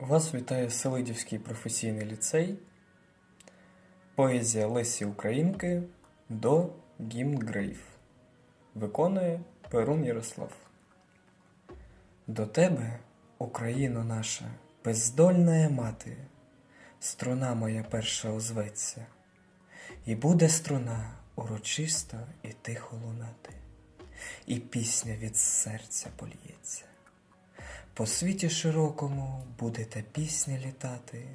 Вас вітає Селидівський професійний ліцей. Поезія Лесі Українки до гімн Грейв. Виконує Перун Ярослав. До тебе, Україно наша, бездольна мати, струна моя перша озветься, і буде струна урочисто і тихо лунати, і пісня від серця польється. По світі широкому буде та пісня літати,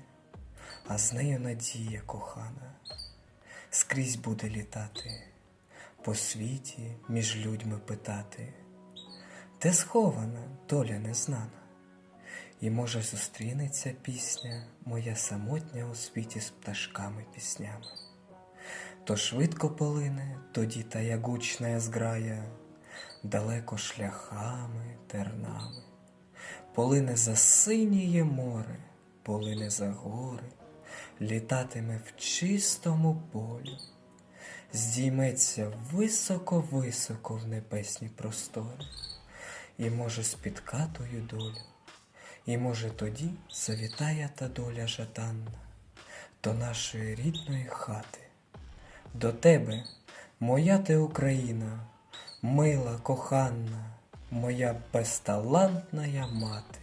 а з нею надія кохана, скрізь буде літати, по світі між людьми питати, де схована доля незнана, і може зустрінеться пісня моя самотня у світі з пташками піснями. То швидко полине, тоді та ягучна зграя, далеко шляхами, тернами полине за синіє море, полине за гори, літатиме в чистому полі, здійметься високо-високо в небесні простори, і може спіткатою долю, і може тоді завітає та доля жаданна до нашої рідної хати, до тебе, моя ти Україна, мила, коханна моя безталантна мати.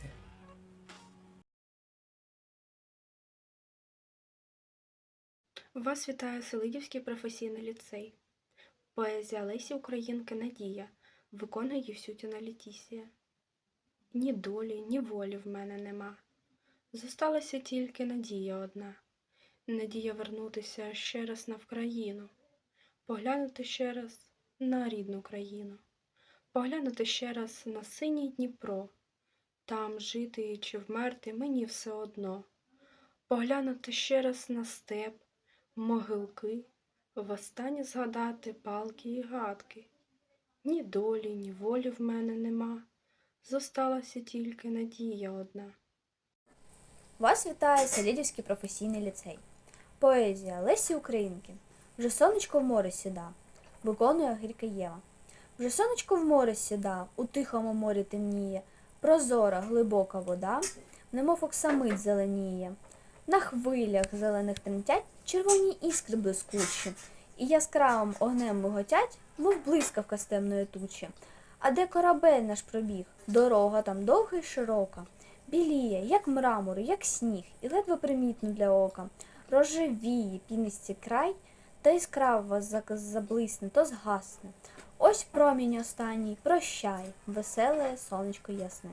Вас вітає Селидівський професійний ліцей. Поезія Лесі Українки Надія виконує Євсютіна Летісія. Ні долі, ні волі в мене нема. Зосталася тільки надія одна. Надія вернутися ще раз на Вкраїну, поглянути ще раз на рідну країну, поглянути ще раз на синій Дніпро, там жити чи вмерти мені все одно, поглянути ще раз на степ, могилки, востаннє згадати палки і гадки. Ні долі, ні волі в мене нема, зосталася тільки надія одна. Вас вітає Селідівський професійний ліцей. Поезія Лесі Українки. Вже сонечко в море сіда, виконує Гірка Єва. Вже сонечко в море сіда, у тихому морі темніє, прозора, глибока вода, немов оксамит зеленіє. На хвилях зелених тремтять червоні іскри блискучі, і яскравим огнем виготять, мов блискавка з темної тучі. А де корабель наш пробіг, дорога там довга й широка, біліє, як мрамор, як сніг, і ледве примітно для ока. Рожевіє пінисті край, та яскраво заблисне, то згасне. Ось промінь останній, прощай, веселе сонечко ясне.